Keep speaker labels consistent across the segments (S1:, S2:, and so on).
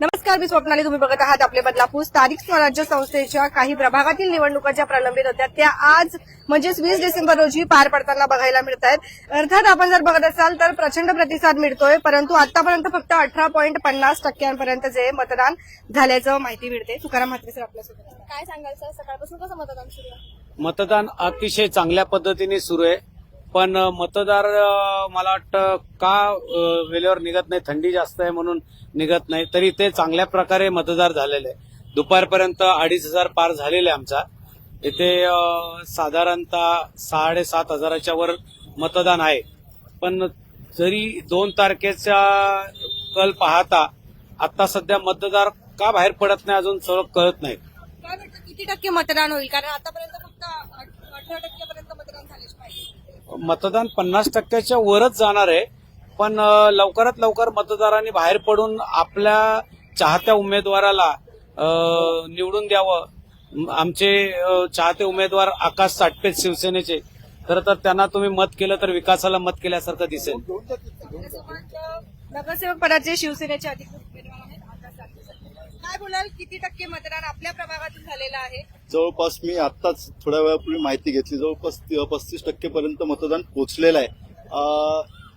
S1: नमस्कार मी स्वप्नाली. तुम्ही बघत आहात आपले बदलापूर स्थानिक स्वराज्य संस्थेच्या काही प्रभागातील निवडणुका ज्या प्रलंबित होत्या. त्या आज म्हणजेच वीस डिसेंबर रोजी पार पडताना बघायला मिळत आहेत अर्थात आपण जर बघत असाल तर प्रचंड प्रतिसाद मिळतोय परंतु आतापर्यंत फक्त अठरा पॉईंट पन्नास टक्क्यांपर्यंत जे मतदान झाल्याचं माहिती मिळते. तुकाराम म्हात्रे सर आपल्यासोबत. काय सांगाल सर? सकाळपासून कसं मतदान सुरू आहे?
S2: मतदान अतिशय चांगल्या पद्धतीने सुरू आहे. पण मतदार मला वाटतं का वेळेवर निघत नाही थंडी जास्त आहे म्हणून निघत नाही तरी ते चांगल्या प्रकारे मतदार झालेले आहे दुपारपर्यंत अडीच हजार पार झालेले आहे आमचा. इथे साधारणतः साडेसात हजाराच्या वर मतदान आहे. पण जरी दोन तारखेचा कल पाहता आता सध्या मतदार का बाहेर पडत नाही अजून सर्व कळत नाही.
S1: किती टक्के मतदान होईल? कारण आतापर्यंत फक्त अठरा टक्क्यापर्यंत मतदान झालेच पाहिजे.
S2: मतदान पन्नास टक्क्याच्या वरच जाणार आहे. पण लवकरात लवकर मतदारांनी बाहेर पडून आपल्या चाहत्या उमेदवाराला निवडून द्यावं. आमचे चाहते उमेदवार आकाश साटपेत शिवसेनेचे. खरं तर त्यांना तुम्ही मत केलं तर विकासाला मत केल्यासारखं दिसेल.
S1: आपल्यासोबत नगरसेवक पदाचे शिवसेनेचे अधिकृत उमेदवार आहेत काय बोलाल? किती टक्के मतदान आपल्या प्रभागातून झालेलं आहे?
S3: जवळपास मी आत्ताच थोड्या वेळापूर्वी माहिती घेतली. जवळपास पस्तीस टक्के पर्यंत मतदान पोहोचलेलं आहे.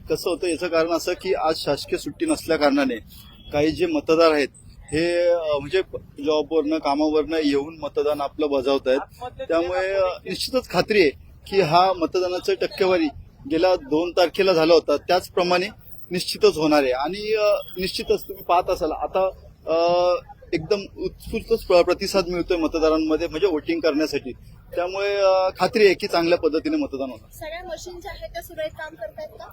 S3: कसं होतं याचं कारण असं की आज शासकीय सुट्टी नसल्या कारणाने काही जे मतदार आहेत हे म्हणजे जॉबवरनं कामावरनं येऊन मतदान आपलं बजावत आहेत त्यामुळे निश्चितच खात्री आहे की हा मतदानाचं टक्केवारी गेल्या दोन तारखेला झाला होता. त्याचप्रमाणे निश्चितच होणार आहे. आणि निश्चितच तुम्ही पाहत असाल आता एकदम उत्स्फूर्त प्र- प्रतिसाद मिळतोय मतदारांमध्ये म्हणजे वोटिंग करण्यासाठी. त्यामुळे खात्री आहे की चांगल्या पद्धतीने मतदान होणार.
S1: सगळ्या मशीन ज्या आहेत त्या सुरळीत काम करतायत का?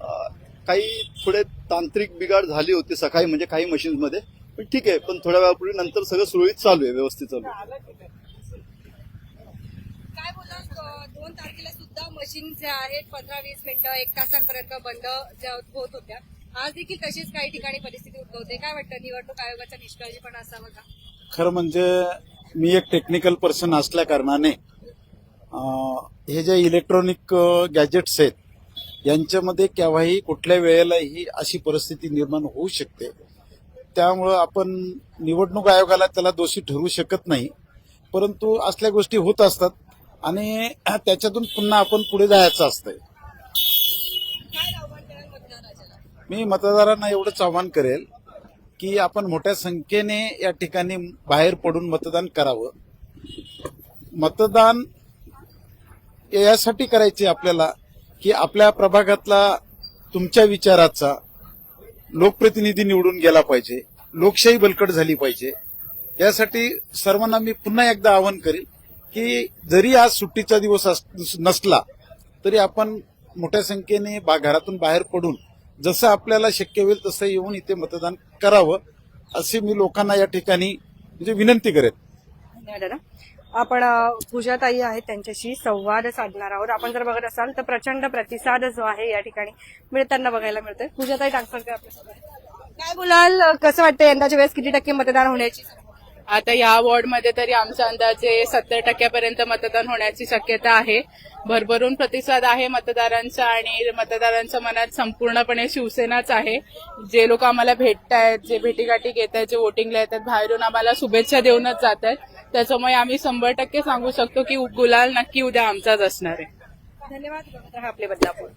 S3: अं, काही थोडे तांत्रिक बिघाड झाली होती सकाळी म्हणजे काही मशीन्समध्ये पण ठीक आहे पण थोड्या वेळापूर्वी नंतर सगळं सुरळीत चालू आहे व्यवस्थित चालू आहे.
S1: काय दोन तारखेला सुद्धा मशीन ज्या आहेत पंधरा वीस मिनिटं एक तासांपर्यंत बंद होत होत्या. आज देखील तशीच काही ठिकाणी परिस्थिती उद्भवते. काय वाटतं? निवडणूक आयोगाचा निष्काळजीपणा असावा का?
S4: खरं म्हणजे मी एक टेक्निकल पर्सन असल्या कारणाने हे जे इलेक्ट्रॉनिक गॅजेट्स आहेत यांच्यामध्ये केव्हाही कुठल्या वेळेलाही अशी परिस्थिती निर्माण होऊ शकते. त्यामुळं आपण निवडणूक आयोगाला त्याला दोषी ठरवू शकत नाही. परंतु असल्या गोष्टी होत असतात आणि त्याच्यातून पुन्हा आपण पुढे जायचं असतंय
S1: काय आव्हान कराल मतदाराला
S4: मी मतदारांना एवढंच आवाहन करेल की आपण मोठ्या संख्येने या ठिकाणी बाहेर पडून मतदान करावं. मतदान यासाठी करायचे आपल्याला की आपल्या प्रभागातला तुमच्या विचाराचा लोकप्रतिनिधी निवडून गेला पाहिजे लोकशाही बलकट झाली पाहिजे. यासाठी सर्वांना मी पुन्हा एकदा आवाहन करेल की जरी आज सुट्टीचा दिवस अस- नसला तरी आपण मोठ्या संख्येने बा- घरातून बाहेर पडून जसं आपल्याला शक्य होईल तसं येऊन इथे मतदान करावं असे मी लोकांना या ठिकाणी म्हणजे विनंती करेन.
S1: धन्यवाद दादा. आपण पूजाताई आहेत त्यांच्याशी संवाद साधणार आहोत. आपण जर बघत असाल तर प्रचंड प्रतिसाद जो आहे या ठिकाणी मिळताना बघायला मिळतोय. पूजाताई करा आपल्यासोबत? काय बोलाल? कसं वाटतं यंदाच्या वेळेस किती टक्के मतदान होण्याची?
S5: आता या वॉर्डमध्ये तरी आमच्या अंदाजे सत्तर टक्क्यापर्यंत मतदान होण्याची शक्यता आहे. भरभरून प्रतिसाद आहे मतदारांचा आणि मतदारांच्या मनात संपूर्णपणे शिवसेनाच आहे. जे लोक आम्हाला भेटतायत जे भेटीगाठी घेत आहेत जे वोटिंगला येतात बाहेरून आम्हाला शुभेच्छा देऊनच जात आहेत त्याच्यामुळे आम्ही शंभर टक्के सांगू शकतो की गुलाल नक्की उद्या आमचाच असणार आहे.
S1: धन्यवाद आपले बदलापूर.